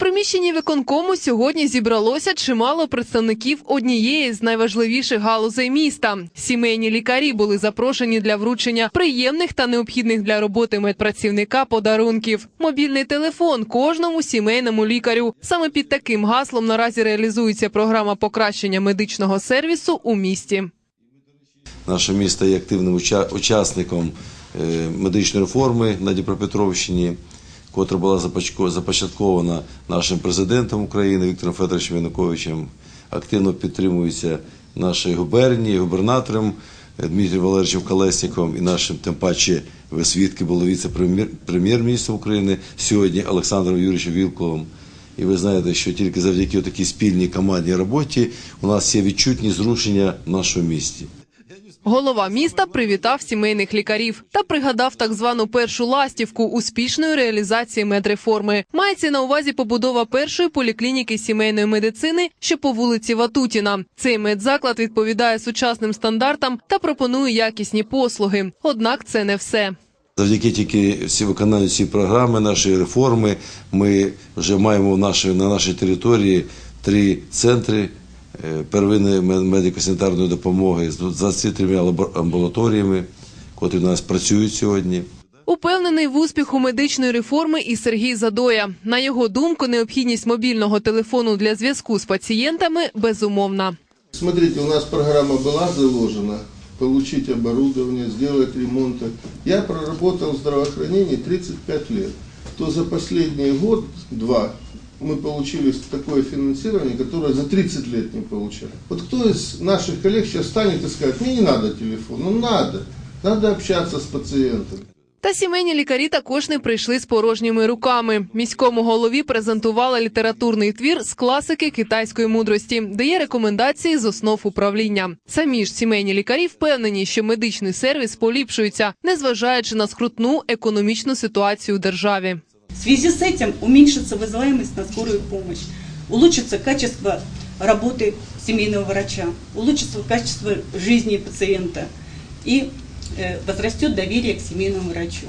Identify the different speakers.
Speaker 1: приміщенні виконкому сьогодні зібралося чимало представників однієї з найважливіших галузей міста. Сімейні лікарі були запрошені для вручення приємних та необхідних для роботи медпрацівника подарунків. Мобільний телефон кожному сімейному лікарю. Саме під таким гаслом наразі реалізується програма покращення медичного сервісу у місті.
Speaker 2: Наше місто є активним учасником е, медичної реформи на Дніпропетровщині, котра була започаткована нашим президентом України Віктором Федоровичем Януковичем. Активно підтримується нашою губернією, губернатором е, Дмитрієм Валерійовичем Колесніком і нашим, тим паче, ви свідки були віце-прем'єр-міністром України сьогодні Олександром Юрійовичем Вілковим. І ви знаєте, що тільки завдяки такій спільній командній роботі у нас є відчутні зрушення в нашому місті.
Speaker 1: Голова міста привітав сімейних лікарів та пригадав так звану першу ластівку успішної реалізації медреформи. Мається на увазі побудова першої поліклініки сімейної медицини, що по вулиці Ватутіна. Цей медзаклад відповідає сучасним стандартам та пропонує якісні послуги. Однак це не все.
Speaker 2: Завдяки тільки всі виконанню цієї програми, нашої реформи, ми вже маємо в нашій, на нашій території три центри первинної медико-санітарної допомоги з 23 лабо- амбулаторіями, котрі у нас працюють сьогодні.
Speaker 1: Упевнений в успіху медичної реформи і Сергій Задоя. На його думку, необхідність мобільного телефону для зв'язку з пацієнтами безумовна.
Speaker 3: Смотрите, у нас программа была заложена получить оборудование, сделать ремонты. Я проработал в здравоохранении 35 лет. То за последний год-два мы получили такое финансирование, которое за 30 лет не получали. Вот кто из наших коллег сейчас станет и скажет, мне не надо телефон, ну надо, надо общаться с пациентом.
Speaker 1: Та сімейні лікарі також не прийшли з порожніми руками. Міському голові презентували літературний твір з класики китайської мудрості, де є рекомендації з основ управління. Самі ж сімейні лікарі впевнені, що медичний сервіс поліпшується, незважаючи на скрутну економічну ситуацію в державі.
Speaker 4: В связи с этим уменьшится вызываемость на скорую помощь, улучшится качество работы семейного врача, улучшится качество жизни пациента и э, возрастет доверие к семейному врачу.